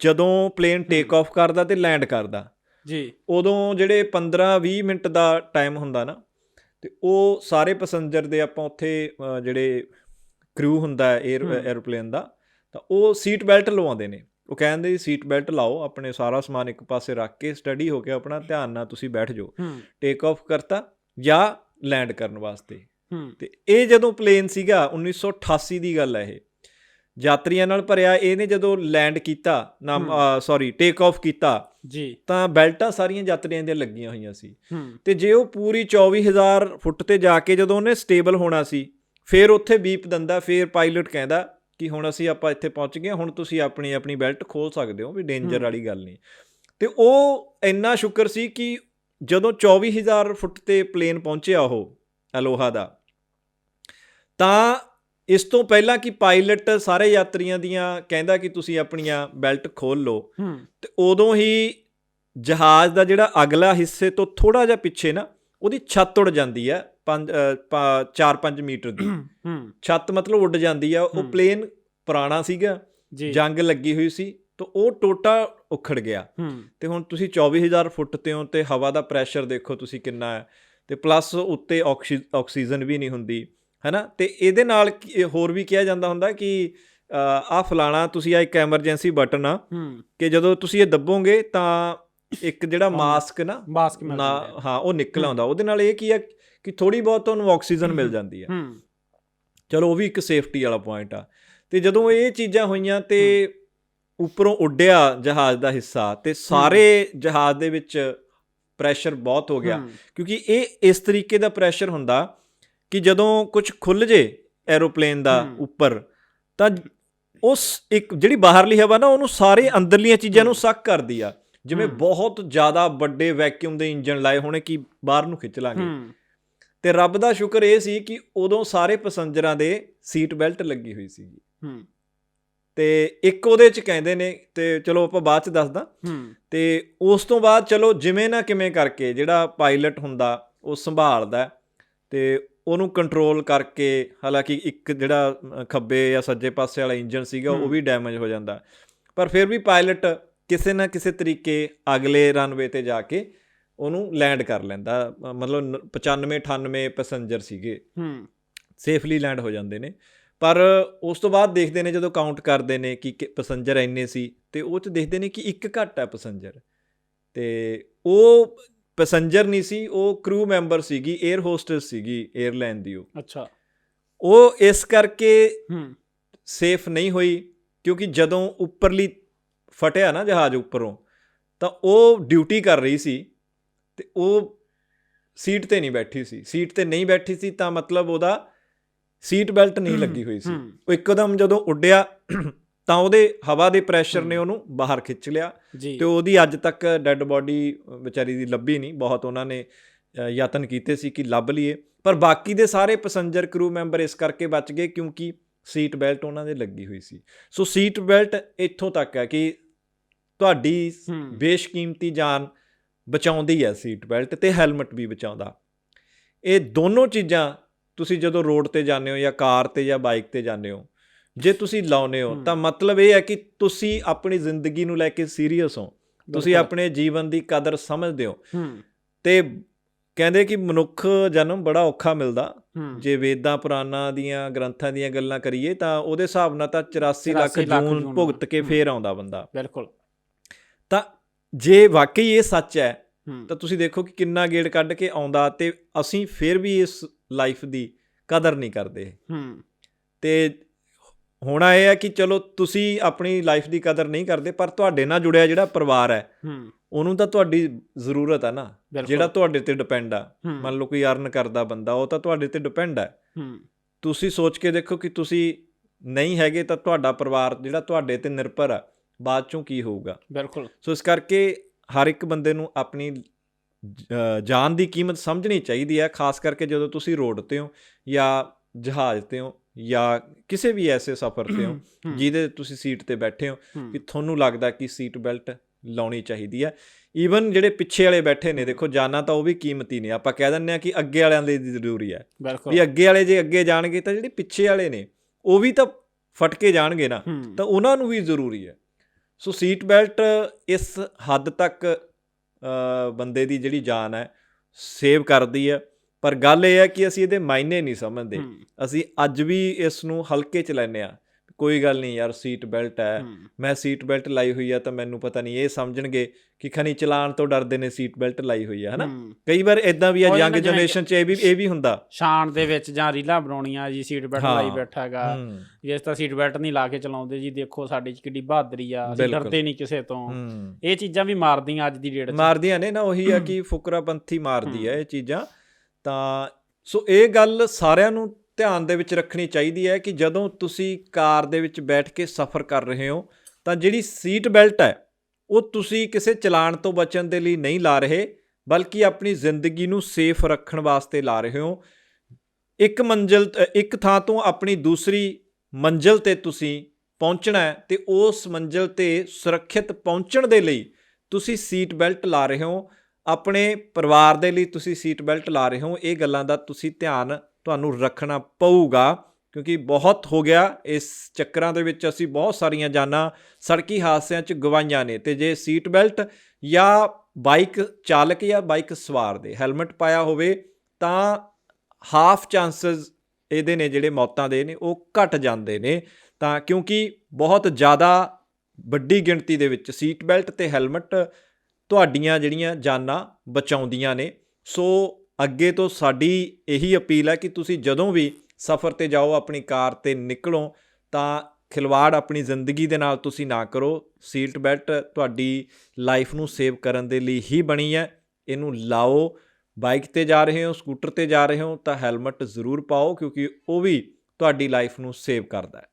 ਜਦੋਂ ਪਲੇਨ ਟੇਕ ਆਫ ਕਰਦਾ ਤੇ ਲੈਂਡ ਕਰਦਾ ਜੀ। ਉਦੋਂ ਜਿਹੜੇ 15-20 ਮਿੰਟ ਦਾ ਟਾਈਮ ਹੁੰਦਾ ਨਾ ਤੇ ਉਹ ਸਾਰੇ ਪੈਸੇਂਜਰ ਦੇ ਆਪਾਂ ਉੱਥੇ ਜਿਹੜੇ ਕਰੂ ਹੁੰਦਾ ਹੈ 에ਅਰ। 에ਅਰਪਲੇਨ ਦਾ ਤਾਂ ਉਹ ਸੀਟ ਬੈਲਟ ਲਵਾਉਂਦੇ ਨੇ। ਉਹ ਕਹਿੰਦੇ ਸੀਟ ਬੈਲਟ ਲਾਓ ਆਪਣੇ ਸਾਰਾ ਸਮਾਨ ਇੱਕ ਪਾਸੇ ਰੱਖ ਕੇ ਸਟੱਡੀ ਹੋ ਕੇ ਆਪਣਾ ਧਿਆਨ ਨਾਲ ਤੁਸੀਂ ਬੈਠ ਜਾਓ। ਟੇਕ ਆਫ ਕਰਤਾ ਜਾਂ ਲੈਂਡ ਕਰਨ ਵਾਸਤੇ। ਤੇ ਇਹ ਜਦੋਂ ਪਲੇਨ ਸੀਗਾ 1988 ਦੀ ਗੱਲ ਹੈ ਇਹ। ਯਾਤਰੀਆਂ ਨਾਲ ਭਰਿਆ ਇਹਨੇ ਜਦੋਂ ਲੈਂਡ ਕੀਤਾ ਨਾ ਹੂੰ। ਸੌਰੀ ਟੇਕ ਆਫ ਕੀਤਾ ਜੀ। ਤਾਂ ਬੈਲਟਾਂ ਸਾਰੀਆਂ ਯਾਤਰੀਆਂ ਦੀਆਂ ਲੱਗੀਆਂ ਹੋਈਆਂ ਸੀ। ਤੇ ਜੇ ਉਹ ਪੂਰੀ 24000 ਫੁੱਟ ਤੇ ਜਾ ਕੇ ਜਦੋਂ ਉਹਨੇ ਸਟੇਬਲ ਹੋਣਾ ਸੀ ਫਿਰ ਉੱਥੇ ਬੀਪ ਦਿੰਦਾ ਫਿਰ ਪਾਇਲਟ ਕਹਿੰਦਾ ਕਿ ਹੁਣ ਅਸੀਂ ਆਪਾਂ ਇੱਥੇ ਪਹੁੰਚ ਗਏ ਹੁਣ ਤੁਸੀਂ ਆਪਣੀ ਆਪਣੀ ਬੈਲਟ ਖੋਲ ਸਕਦੇ ਹੋ ਵੀ ਡੇਂਜਰ। ਵਾਲੀ ਗੱਲ ਨਹੀਂ। ਤੇ ਉਹ ਇੰਨਾ ਸ਼ੁਕਰ ਸੀ ਕਿ ਜਦੋਂ 24000 ਫੁੱਟ ਤੇ ਪਲੇਨ ਪਹੁੰਚਿਆ ਉਹ ਅਲੋਹਾ ਦਾ ਤਾਂ ਇਸ ਤੋਂ ਪਹਿਲਾਂ ਕਿ ਪਾਇਲਟ ਸਾਰੇ ਯਾਤਰੀਆਂ ਦੀਆਂ ਕਹਿੰਦਾ ਕਿ ਤੁਸੀਂ ਆਪਣੀਆਂ ਬੈਲਟ ਖੋਲ ਲਓ ਹੂੰ। ਤੇ ਉਦੋਂ ਹੀ ਜਹਾਜ਼ ਦਾ ਜਿਹੜਾ ਅਗਲਾ ਹਿੱਸੇ ਤੋਂ ਥੋੜਾ ਜਿਹਾ ਪਿੱਛੇ ਨਾ ਉਹਦੀ ਛੱਤ ਉੱਡ ਜਾਂਦੀ ਹੈ 5 4-5 ਮੀਟਰ ਦੀ। ਹੂੰ। ਛੱਤ ਮਤਲਬ ਉੱਡ ਜਾਂਦੀ ਆ ਉਹ ਹੂੰ। ਪਲੇਨ ਪੁਰਾਣਾ ਸੀਗਾ ਜੰਗ ਲੱਗੀ ਹੋਈ ਸੀ ਤਾਂ ਉਹ ਟੋਟਾ ਉਖੜ ਗਿਆ। ਹੂੰ। ਤੇ ਹੁਣ ਤੁਸੀਂ 24000 ਫੁੱਟ ਤੇ ਹੋ ਤੇ ਹਵਾ ਦਾ ਪ੍ਰੈਸ਼ਰ ਦੇਖੋ ਤੁਸੀਂ ਕਿੰਨਾ ਹੈ। ਤੇ ਪਲੱਸ ਉੱਤੇ ਆਕਸੀ- ਆਕਸੀਜਨ ਵੀ ਨਹੀਂ ਹੁੰਦੀ ਹੈਨਾ? ਤੇ ਇਹਦੇ ਨਾਲ ਹੋਰ ਵੀ ਕਿਹਾ ਜਾਂਦਾ ਹੁੰਦਾ ਕਿ ਆ ਫਲਾਣਾ ਤੁਸੀਂ ਆ ਇੱਕ ਐਮਰਜੈਂਸੀ ਬਟਨ ਆ ਹੂੰ। ਕਿ ਜਦੋਂ ਤੁਸੀਂ ਇਹ ਦੱਬੋਗੇ ਤਾਂ ਇੱਕ ਜਿਹੜਾ ਹਾਂ। ਮਾਸਕ ਨਾ ਮਾਸਕ ਮਿਲ ਨਾ ਜਾਂਦੇ ਆ। ਹਾਂ ਉਹ ਨਿਕਲ ਹੂੰ। ਆਉਂਦਾ। ਉਹਦੇ ਨਾਲ ਇਹ ਕੀ ਆ ਕਿ ਥੋੜੀ ਬਹੁਤ ਤੁਹਾਨੂੰ ਆਕਸੀਜਨ ਮਿਲ ਜਾਂਦੀ ਹੈ। ਹੂੰ। ਚਲੋ ਉਹ ਵੀ ਇੱਕ ਸੇਫਟੀ ਵਾਲਾ ਪੁਆਇੰਟ ਆ। ਤੇ ਜਦੋਂ ਇਹ ਚੀਜ਼ਾਂ ਹੋਈਆਂ ਤੇ ਉੱਪਰੋਂ ਉੱਡਿਆ ਜਹਾਜ਼ ਦਾ ਹਿੱਸਾ ਤੇ ਸਾਰੇ ਜਹਾਜ਼ ਦੇ ਵਿੱਚ ਪ੍ਰੈਸ਼ਰ ਬਹੁਤ ਹੋ ਗਿਆ। ਕਿਉਂਕਿ ਇਹ ਇਸ ਤਰੀਕੇ ਦਾ ਪ੍ਰੈਸ਼ਰ ਹੁੰਦਾ ਕਿ ਜਦੋਂ ਕੁਝ ਖੁੱਲ ਜੇ ਐਰੋਪਲੇਨ ਦਾ। ਉੱਪਰ ਤਾਂ ਉਸ ਇੱਕ ਜਿਹੜੀ ਬਾਹਰਲੀ ਹਵਾ ਨਾ ਉਹਨੂੰ ਸਾਰੇ ਅੰਦਰਲੀਆਂ ਚੀਜ਼ਾਂ ਨੂੰ। ਸੱਕ ਕਰਦੀ ਆ। ਜਿਵੇਂ। ਬਹੁਤ ਜ਼ਿਆਦਾ ਵੱਡੇ ਵੈਕਿਊਮ ਦੇ ਇੰਜਨ ਲਾਏ ਹੋਣੇ ਕਿ ਬਾਹਰ ਨੂੰ ਖਿੱਚ ਲਾਂਗੇ। ਤੇ ਰੱਬ ਦਾ ਸ਼ੁਕਰ ਇਹ ਸੀ ਕਿ ਉਦੋਂ ਸਾਰੇ ਪੈਸੰਜਰਾਂ ਦੇ ਸੀਟ ਬੈਲਟ ਲੱਗੀ ਹੋਈ ਸੀਗੀ। ਹੂੰ। ਤੇ ਇੱਕ ਉਹਦੇ ਚ ਕਹਿੰਦੇ ਨੇ ਤੇ ਚਲੋ ਆਪਾਂ ਬਾਅਦ ਚ ਦੱਸਦਾ। ਹੂੰ। ਤੇ ਉਸ ਤੋਂ ਬਾਅਦ ਚਲੋ ਜਿਵੇਂ ਨਾ ਕਿਵੇਂ ਕਰਕੇ ਜਿਹੜਾ ਪਾਇਲਟ ਹੁੰਦਾ ਉਹ ਸੰਭਾਲਦਾ ਤੇ ਉਹਨੂੰ ਕੰਟਰੋਲ ਕਰਕੇ ਹਾਲਾਂਕਿ ਇੱਕ ਜਿਹੜਾ ਖੱਬੇ ਜਾਂ ਸੱਜੇ ਪਾਸੇ ਵਾਲਾ ਇੰਜਨ ਸੀਗਾ ਉਹ। ਵੀ ਡੈਮੇਜ ਹੋ ਜਾਂਦਾ। ਪਰ ਫਿਰ ਵੀ ਪਾਇਲਟ ਕਿਸੇ ਨਾ ਕਿਸੇ ਤਰੀਕੇ ਅਗਲੇ ਰਨਵੇ ਤੇ ਜਾ ਕੇ ਉਹਨੂੰ ਲੈਂਡ ਕਰ ਲੈਂਦਾ। ਮਤਲਬ ਨ- 95 98 ਪੈਸੰਜਰ ਸੀਗੇ। ਹੂੰ। ਸੇਫਲੀ ਲੈਂਡ ਹੋ ਜਾਂਦੇ ਨੇ। ਪਰ ਉਸ ਤੋਂ ਬਾਅਦ ਦੇਖਦੇ ਨੇ ਜਦੋਂ ਕਾਊਂਟ ਕਰਦੇ ਨੇ ਕਿ ਪੈਸੰਜਰ ਇੰਨੇ ਸੀ ਤੇ ਉਹ ਚ ਦੇਖਦੇ ਨੇ ਕਿ ਇੱਕ ਘੱਟ ਹੈ ਪੈਸੰਜਰ ਤੇ ਉਹ ਪੈਸੰਜਰ ਨਹੀਂ ਸੀ ਉਹ ਕਰੂ ਮੈਂਬਰ ਸੀਗੀ 에ਅਰ ਹੋਸਟਸ ਸੀਗੀ 에ਅਰਲਾਈਨ ਦੀ ਉਹ। ਅੱਛਾ। ਉਹ ਇਸ ਕਰਕੇ ਹੂੰ। ਸੇਫ ਨਹੀਂ ਹੋਈ ਕਿਉਂਕਿ ਜਦੋਂ ਉੱਪਰਲੀ ਫਟਿਆ ਨਾ ਜਹਾਜ਼ ਉੱਪਰੋਂ ਤਾਂ ਉਹ ਡਿਊਟੀ ਕਰ ਰਹੀ ਸੀ ਤੇ ਉਹ ਸੀਟ ਤੇ ਨਹੀਂ ਬੈਠੀ ਸੀ। ਸੀਟ ਤੇ ਨਹੀਂ ਬੈਠੀ ਸੀ ਤਾਂ ਮਤਲਬ ਉਹਦਾ ਸੀਟ ਬੈਲਟ ਨਹੀਂ ਲੱਗੀ ਹੋਈ ਸੀ। ਉਹ ਇੱਕਦਮ ਜਦੋਂ ਉੱਡਿਆ ਤਾਂ ਉਹਦੇ ਹਵਾ ਦੇ ਪ੍ਰੈਸ਼ਰ ਨੇ ਉਹਨੂੰ ਬਾਹਰ ਖਿੱਚ ਲਿਆ ਤੇ ਉਹਦੀ ਅੱਜ ਤੱਕ ਡੈੱਡ ਬੋਡੀ ਵਿਚਾਰੀ ਦੀ ਲੱਭੀ ਨਹੀਂ। ਬਹੁਤ ਉਹਨਾਂ ਨੇ ਯਤਨ ਕੀਤੇ ਸੀ ਕਿ ਲੱਭ ਲਈਏ। ਪਰ ਬਾਕੀ ਦੇ ਸਾਰੇ ਪੈਸੇਂਜਰ ਕਰੂ ਮੈਂਬਰ ਇਸ ਕਰਕੇ ਬਚ ਗਏ ਕਿਉਂਕਿ ਸੀਟ ਬੈਲਟ ਉਹਨਾਂ ਦੇ ਲੱਗੀ ਹੋਈ ਸੀ। ਸੋ ਸੀਟ ਬੈਲਟ ਇੱਥੋਂ ਤੱਕ ਹੈ ਕਿ ਤੁਹਾਡੀ ਬੇਸ਼ਕੀਮਤੀ ਜਾਨ ਬਚਾਉਂਦੀ ਹੈ ਸੀਟ ਬੈਲਟ ਤੇ ਹੈਲਮਟ ਵੀ ਬਚਾਉਂਦਾ। ਇਹ ਦੋਨੋਂ ਚੀਜ਼ਾਂ ਤੁਸੀਂ ਜਦੋਂ ਰੋਡ ਤੇ ਜਾਂਦੇ ਹੋ ਜਾਂ ਕਾਰ ਤੇ ਜਾਂ ਬਾਈਕ ਤੇ ਜਾਂਦੇ ਹੋ ਜੇ ਤੁਸੀਂ ਲਾਉਨੇ ਹੋ। ਤਾਂ ਮਤਲਬ ਇਹ ਹੈ ਕਿ ਤੁਸੀਂ ਆਪਣੀ ਜ਼ਿੰਦਗੀ ਨੂੰ ਲੈ ਕੇ ਸੀਰੀਅਸ ਹੋ। ਤੁਸੀਂ। ਆਪਣੇ ਜੀਵਨ ਦੀ ਕਦਰ ਸਮਝਦੇ ਹੋ। ਤੇ ਕਹਿੰਦੇ ਕਿ ਮਨੁੱਖ ਜਨਮ ਬੜਾ ਔਖਾ ਮਿਲਦਾ। ਜੇ ਵੇਦਾਂ ਪੁਰਾਣਾਂ ਦੀਆਂ ਗ੍ਰੰਥਾਂ ਦੀਆਂ ਗੱਲਾਂ ਕਰੀਏ ਤਾਂ ਉਹਦੇ ਹਿਸਾਬ ਨਾਲ ਤਾਂ 84 ਲੱਖ 84 ਲੱਖ ਜੂਨ ਭੁਗਤ ਕੇ। ਫੇਰ ਆਉਂਦਾ ਬੰਦਾ। ਬਿਲਕੁਲ। ਤਾਂ ਜੇ ਵਾਕਈ ਇਹ ਸੱਚ ਹੂੰ। ਤਾਂ ਤੁਸੀਂ ਦੇਖੋ ਕਿ ਕਿੰਨਾ ਗੇੜ ਕੱਢ ਕੇ ਆਉਂਦਾ ਤੇ ਅਸੀਂ ਫਿਰ ਵੀ ਇਸ ਲਾਈਫ ਦੀ ਕਦਰ ਨਹੀਂ ਕਰਦੇ ਹੂੰ। ਤੇ ਹੋਣਾ ਇਹ ਹੈ ਕਿ ਚਲੋ ਤੁਸੀਂ ਆਪਣੀ ਲਾਈਫ ਦੀ ਕਦਰ ਨਹੀਂ ਕਰਦੇ ਪਰ ਤੁਹਾਡੇ ਨਾਲ ਜੁੜਿਆ ਜਿਹੜਾ ਪਰਿਵਾਰ ਹੈ ਹੂੰ। ਉਹਨੂੰ ਤਾਂ ਤੁਹਾਡੀ ਜ਼ਰੂਰਤ ਹੈ ਨਾ ਜਿਹੜਾ ਤੁਹਾਡੇ ਤੇ ਡਿਪੈਂਡ ਆ। ਮੰਨ ਲਓ ਕੋਈ ਅਰਨ ਕਰਦਾ ਬੰਦਾ ਉਹ ਤਾਂ ਤੁਹਾਡੇ ਤੇ ਡਿਪੈਂਡ ਹੈ। ਹੂੰ। ਤੁਸੀਂ ਸੋਚ ਕੇ ਦੇਖੋ ਕਿ ਤੁਸੀਂ ਨਹੀਂ ਹੈਗੇ ਤਾਂ ਤੁਹਾਡਾ ਪਰਿਵਾਰ ਜਿਹੜਾ ਤੁਹਾਡੇ ਤੇ ਨਿਰਭਰ ਆ ਬਾਅਦ ਚੋਂ ਕੀ ਹੋਊਗਾ। ਬਿਲਕੁਲ। ਸੋ ਇਸ ਕਰਕੇ ਹਰ ਇੱਕ ਬੰਦੇ ਨੂੰ ਆਪਣੀ ਜਾਨ ਦੀ ਕੀਮਤ ਸਮਝਣੀ ਚਾਹੀਦੀ ਹੈ ਖਾਸ ਕਰਕੇ ਜਦੋਂ ਤੁਸੀਂ ਰੋਡ ਤੇ ਹੋ ਜਾਂ ਜਹਾਜ਼ ਤੇ ਹੋ ਜਾਂ ਕਿਸੇ ਵੀ ਐਸੇ ਸਫ਼ਰ ਤੇ ਹੋ ਜਿਹਦੇ ਤੁਸੀਂ ਸੀਟ ਤੇ ਬੈਠੇ ਹੋ ਕਿ ਤੁਹਾਨੂੰ ਲੱਗਦਾ ਕਿ ਸੀਟ ਬੈਲਟ ਲਾਉਣੀ ਚਾਹੀਦੀ ਹੈ। ਈਵਨ ਜਿਹੜੇ ਪਿੱਛੇ ਵਾਲੇ ਬੈਠੇ ਨੇ ਦੇਖੋ ਜਾਨਾਂ ਤਾਂ ਉਹ ਵੀ ਕੀਮਤੀ ਨੇ। ਆਪਾਂ ਕਹਿ ਦਿੰਦੇ ਆ ਕਿ ਅੱਗੇ ਵਾਲਿਆਂ ਦੀ ਜ਼ਰੂਰੀ ਹੈ। ਵੀ ਅੱਗੇ ਵਾਲੇ ਜੇ ਅੱਗੇ ਜਾਣਗੇ ਤਾਂ ਜਿਹੜੇ ਪਿੱਛੇ ਵਾਲੇ ਨੇ ਉਹ ਵੀ ਤਾਂ ਫਟ ਕੇ ਜਾਣਗੇ ਨਾ। ਤਾਂ ਉਹਨਾਂ ਨੂੰ ਵੀ ਜ਼ਰੂਰੀ ਹੈ। ਸੋ ਸੀਟ ਬੈਲਟ ਇਸ ਹੱਦ ਤੱਕ ਬੰਦੇ ਦੀ ਜਿਹੜੀ ਜਾਨ ਹੈ ਸੇਵ ਕਰਦੀ ਹੈ। ਪਰ ਗੱਲ ਇਹ ਹੈ ਕਿ ਅਸੀਂ ਇਹਦੇ ਮਾਇਨੇ ਨਹੀਂ ਸਮਝਦੇ। ਅਸੀਂ ਅੱਜ ਵੀ ਇਸ ਨੂੰ ਹਲਕੇ ਚ ਲੈਨੇ ਆ ਕੋਈ ਗੱਲ ਨਹੀਂ ਯਾਰ ਸੀਟ ਬੈਲਟ ਹੈ। ਮੈਂ ਸੀਟ ਬੈਲਟ ਲਾਈ ਹੋਈ ਆ ਤਾਂ ਮੈਨੂੰ ਪਤਾ ਨਹੀਂ ਇਹ ਸਮਝਣਗੇ ਕਿ ਖਣੀ ਚਲਾਨ ਤੋਂ ਡਰਦੇ ਨੇ ਸੀਟ ਬੈਲਟ ਲਾਈ ਹੋਈ ਆ ਹਨਾ। ਕਈ ਵਾਰ ਇਦਾਂ ਵੀ ਆ ਯੰਗ ਜਨਰੇਸ਼ਨ ਚ ਇਹ ਵੀ ਇਹ ਵੀ ਹੁੰਦਾ। ਸ਼ਾਨ ਦੇ ਵਿੱਚ ਜਾਂ ਰੀਲਾਂ ਬਣਾਉਣੀਆਂ ਜੀ ਸੀਟ ਬੈਲਟ। ਲਾਈ ਬੈਠਾ ਹੈਗਾ। ਹੂੰ। ਜਿਸ ਤਾਂ ਸੀਟ ਬੈਲਟ ਨਹੀਂ ਲਾ ਕੇ ਚਲਾਉਂਦੇ ਜੀ ਦੇਖੋ ਸਾਡੇ 'ਚ ਕਿੱਡੀ ਬਹਾਦਰੀ ਆ ਅਸੀਂ। ਡਰਦੇ ਨਹੀਂ ਕਿਸੇ ਤੋਂ। ਇਹ ਚੀਜ਼ਾਂ ਵੀ ਮਾਰਦੀਆਂ ਅੱਜ ਦੀ ਡੇਟ 'ਚ। ਮਾਰਦੀਆਂ ਨੇ ਨਾ ਉਹੀ ਆ ਕਿ ਫੁਕਰਾਪੰਥੀ ਮਾਰਦੀ ਆ ਇਹ ਚੀਜ਼ਾਂ। ਤਾਂ ਸੋ ਇਹ ਗੱਲ ਸਾਰਿਆਂ ਨੂੰ ਧਿਆਨ ਦੇ ਵਿੱਚ ਰੱਖਣੀ ਚਾਹੀਦੀ ਹੈ ਕਿ ਜਦੋਂ ਤੁਸੀਂ ਕਾਰ ਦੇ ਵਿੱਚ ਬੈਠ ਕੇ ਸਫ਼ਰ ਕਰ ਰਹੇ ਹੋ, ਤਾਂ ਜਿਹੜੀ ਸੀਟ ਬੈਲਟ ਹੈ, ਉਹ ਤੁਸੀਂ ਕਿਸੇ ਚਲਾਨ ਤੋਂ ਬਚਣ ਦੇ ਲਈ ਨਹੀਂ ਲਾ ਰਹੇ, ਬਲਕਿ ਆਪਣੀ ਜ਼ਿੰਦਗੀ ਨੂੰ ਸੇਫ ਰੱਖਣ ਵਾਸਤੇ ਲਾ ਰਹੇ ਹੋ। ਇੱਕ ਮੰਜ਼ਿਲ, ਇੱਕ ਥਾਂ ਤੋਂ ਆਪਣੀ ਦੂਸਰੀ ਮੰਜ਼ਿਲ ਤੇ ਤੁਸੀਂ ਪਹੁੰਚਣਾ ਹੈ ਤੇ ਉਸ ਮੰਜ਼ਿਲ ਤੇ ਸੁਰੱਖਿਅਤ ਪਹੁੰਚਣ ਦੇ ਲਈ ਤੁਸੀਂ ਸੀਟ ਬੈਲਟ ਲਾ ਰਹੇ ਹੋ। ਆਪਣੇ ਪਰਿਵਾਰ ਦੇ ਲਈ ਤੁਸੀਂ ਸੀਟ ਬੈਲਟ ਲਾ ਰਹੇ ਹੋ। ਇਹ ਗੱਲਾਂ ਦਾ ਤੁਸੀਂ ਧਿਆਨ ਤੁਹਾਨੂੰ ਰੱਖਣਾ ਪਊਗਾ, ਕਿਉਂਕਿ ਬਹੁਤ ਹੋ ਗਿਆ। ਇਸ ਚੱਕਰਾਂ ਦੇ ਵਿੱਚ ਅਸੀਂ ਬਹੁਤ ਸਾਰੀਆਂ ਜਾਨਾਂ, ਸੜਕੀ ਹਾਦਸਿਆਂ 'ਚ ਗਵਾਈਆਂ ਨੇ ਤੇ ਜੇ ਸੀਟ ਬੈਲਟ ਜਾਂ ਬਾਈਕ ਚਾਲਕ ਜਾਂ ਬਾਈਕ ਸਵਾਰ ਦੇ ਹੈਲਮਟ ਪਾਇਆ ਹੋਵੇ, ਤਾਂ ਹਾਫ ਚਾਂਸਸ ਇਹਦੇ ਨੇ ਜਿਹੜੇ ਮੌਤਾਂ ਦੇ ਨੇ, ਉਹ ਘਟ ਜਾਂਦੇ ਨੇ। ਤਾਂ ਕਿਉਂਕਿ ਬਹੁਤ ਜ਼ਿਆਦਾ ਵੱਡੀ ਗਿਣਤੀ ਦੇ ਵਿੱਚ ਸੀਟ ਬੈਲਟ ਤੇ ਹੈਲਮਟ ਤੁਹਾਡੀਆਂ ਜਿਹੜੀਆਂ ਜਾਨਾਂ ਬਚਾਉਂਦੀਆਂ ਨੇ। ਸੋ ਅੱਗੇ ਤੋਂ ਸਾਡੀ ਇਹੀ ਅਪੀਲ ਹੈ ਕਿ ਤੁਸੀਂ ਜਦੋਂ ਵੀ ਸਫ਼ਰ ਤੇ ਜਾਓ, ਆਪਣੀ ਕਾਰ ਤੇ ਨਿਕਲੋ, ਤਾਂ ਖਿਲਵਾੜ ਆਪਣੀ ਜ਼ਿੰਦਗੀ ਦੇ ਨਾਲ ਤੁਸੀਂ ਨਾ ਕਰੋ। ਸੀਟ ਬੈਲਟ ਤੁਹਾਡੀ ਲਾਈਫ ਨੂੰ ਸੇਵ ਕਰਨ ਦੇ ਲਈ ਹੀ ਬਣੀ ਹੈ। ਇਹਨੂੰ ਲਾਓ। ਬਾਈਕ ਤੇ ਜਾ ਰਹੇ ਹੋ, ਸਕੂਟਰ ਤੇ ਜਾ ਰਹੇ ਹੋ, ਤਾਂ ਹੈਲਮਟ ਜ਼ਰੂਰ ਪਾਓ ਕਿਉਂਕਿ ਉਹ ਵੀ ਤੁਹਾਡੀ ਲਾਈਫ ਨੂੰ ਸੇਵ ਕਰਦਾ ਹੈ।